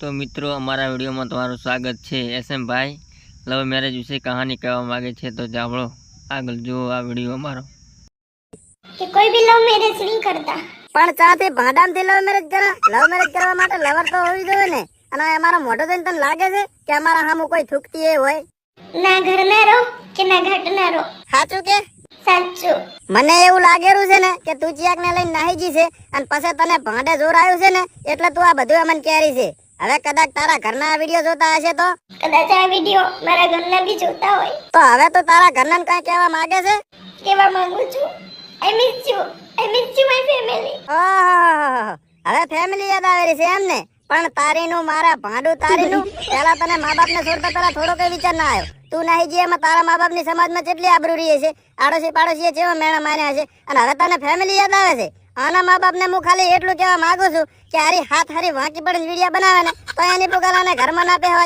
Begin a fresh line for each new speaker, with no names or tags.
તો મિત્રો અમારા વિડીયોમાં તમારું સ્વાગત છે એસએમ ભાઈ. લવ મેરેજ વિશે કહાની કહેવા માંગે છે તો જાવડો આગળ જુઓ આ વીડિયો અમારો.
કે કોઈ ભી લવ મેરેજ નહીં કરતા.
પણ ચાથી ભાડામથી લવ મેરેજ કરા? લવ મેરેજ કરવા માટે લવર તો હોવી જોઈએ ને? અને અમારો મોટો થઈને તને લાગે છે કે અમારા સામું કોઈ થૂકતી એ હોય?
ના ઘરના રો કે ના ઘાટના રો
સાચું કે?
સાચું.
મને એવું લાગેલું છે ને કે તું ચિયાક ને લઈને નાહી જી છે અને પછી તને ભાંડે જોર આવ્યું છે ને? એટલે તું આ બધું અમને કેરી છે. હવે કદાચ તારા ઘરના આ વીડિયો જોતા હશે તો?
કદાચ આ વીડિયો મારા ઘરના બી જોતા હોય.
તો હવે તો તારા ઘરના કઈ કહેવા માંગે છે?
કહેવા માંગુ છું. I miss you I miss you my family
ઓહોહોહો. હવે ફેમિલી યાદ આવે છે એમ ને પણ તારીનું મારા ભાંડું તારીનું પેલા તને મા બાપ ને છોડતા પેલા થોડો કઈ વિચાર ના આવ્યો. તું નહીં જે એમાં તારા મા બાપની સમાજમાં કેટલી આબરૂ રહી છે આડોશી પાડોશી જેવા મેણા માન્યા છે. અને હવે તને ફેમિલી યાદ આવે છે? આના મા બાપ ને હું ખાલી એટલું કહેવા માંગુ છું કે હારી હાથ હારી વાંકી પડે વિડીયા બનાવે ને તો એની પુગાલાને ઘરમાં ના બેહવા